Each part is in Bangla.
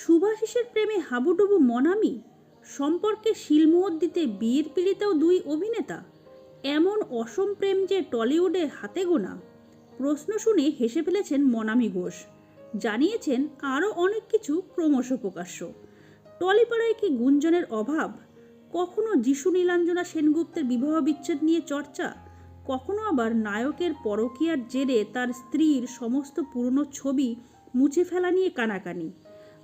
সুভাষিসের প্রেমে হাবুডুবু মনামি? সম্পর্কে শিলমোহর দিতে বিয়ের পিড়িতেও দুই অভিনেতা? এমন অসম প্রেম যে টলিউডে হাতে গোনা? প্রশ্ন শুনে হেসে ফেলেছেন মনামি ঘোষ। জানিয়েছেন আরও অনেক কিছু ক্রমশ প্রকাশ্য। টলিপাড়ায় কি গুঞ্জনের অভাব? কখনো যিশু নীলাঞ্জনা সেনগুপ্তের বিবাহ বিচ্ছেদ নিয়ে চর্চা? কখনো আবার নায়কের পরকীয়ার জেরে তার স্ত্রীর সমস্ত পুরনো ছবি মুছে ফেলা নিয়ে কানাকানি?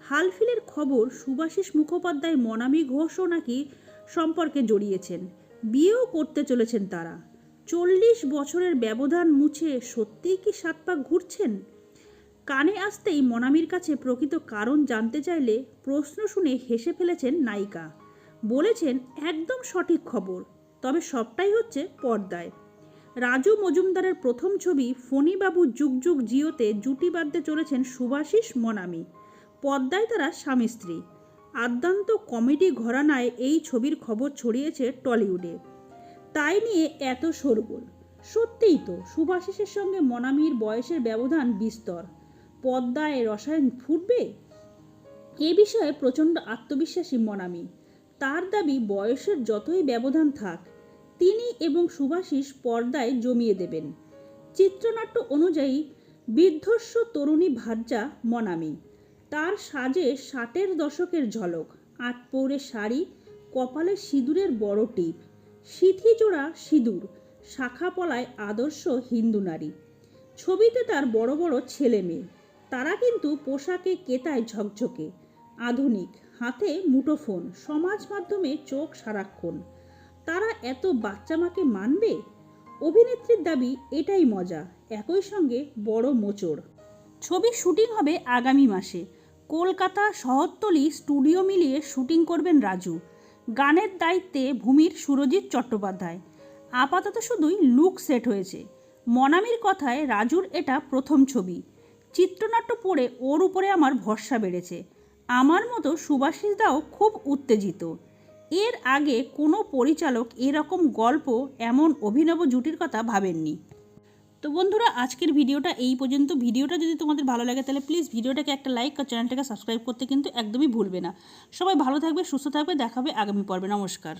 হালফিলের খবর সুভাষিস মুখোপাধ্যায়, মনামি ঘোষও নাকি সম্পর্কে জড়িয়েছেন। বিয়েও করতে চলেছেন তারা। চল্লিশ বছরের ব্যবধান মুছে সত্যিই কি সাত পাক ঘুরছেন? কানে আসতেই মনামির কাছে প্রকৃত কারণ জানতে চাইলে প্রশ্ন শুনে হেসে ফেলেছেন নায়িকা। বলেছেন, একদম সঠিক খবর, তবে সবটাই হচ্ছে পর্দায়। রাজু মজুমদারের প্রথম ছবি ফণিবাবু যুগ যুগ জিওতে জুটি বাঁধতে চলেছেন সুভাষিস, মনামি। পদ্মায় তারা স্বামী স্ত্রী। আদ্যান্ত কমেডি ঘরানায় এই ছবির খবর ছড়িয়েছে টলিউডে। তাই নিয়ে এত শোরগোল। সত্যিই তো, সুভাষিসের সঙ্গে মনামির বয়সের ব্যবধান বিস্তর। পদ্মায় রসায়ন ফুটবে? এ বিষয়ে প্রচণ্ড আত্মবিশ্বাসী মনামি। তার দাবি, বয়সের যতই ব্যবধান থাক, তিনি এবং সুভাষিস পর্দায় জমিয়ে দেবেন। চিত্রনাট্য অনুযায়ী বৃদ্ধস্ব তরুণী ভাজ্যা মনামি। তার সাজে ষাটের দশকের ঝলক, আটপৌরে শাড়ি, কপালে সিঁদুরের বড় টিপ। সিথিজোড়া সিঁদুর, শাখাপলায় আদর্শ হিন্দু নারী। ছবিতে তার বড় বড় ছেলে মেয়ে। তারা কিন্তু পোশাকে কেতায় ঝকঝকে। আধুনিক, হাতে মুঠোফোন, সমাজ মাধ্যমে চোখ সারাক্ষণ। তারা এত বাচ্চা মাকে মানবে? অভিনেত্রীর দাবি, এটাই মজা। একই সঙ্গে বড় মোচড়। ছবির শুটিং হবে আগামী মাসে। কলকাতা শহরতলি স্টুডিও মিলিয়ে শুটিং করবেন রাজু। গানের দায়িত্বে ভূমির সুরজিৎ চট্টোপাধ্যায়। আপাতত শুধুই লুক সেট হয়েছে। মনামির কথায় রাজুর এটা প্রথম ছবি। চিত্রনাট্য পড়ে ওর উপরে আমার ভরসা বেড়েছে। আমার মতো সুভাষিস দাও খুব উত্তেজিত। এর আগে কোনো পরিচালক এরকম গল্প, এমন অভিনব জুটির কথা ভাবেননি। তো বন্ধুরা, আজকের ভিডিওটা এই পর্যন্ত। ভিডিওটা যদি তোমাদের ভালো লাগে, তাহলে প্লিজ ভিডিওটাকে একটা লাইক আর চ্যানেলটাকে সাবস্ক্রাইব করতে কিন্তু একদমই ভুলবে না। সবাই ভালো থাকবে, সুস্থ থাকবে, দেখাবে আগামী পর্বে। নমস্কার।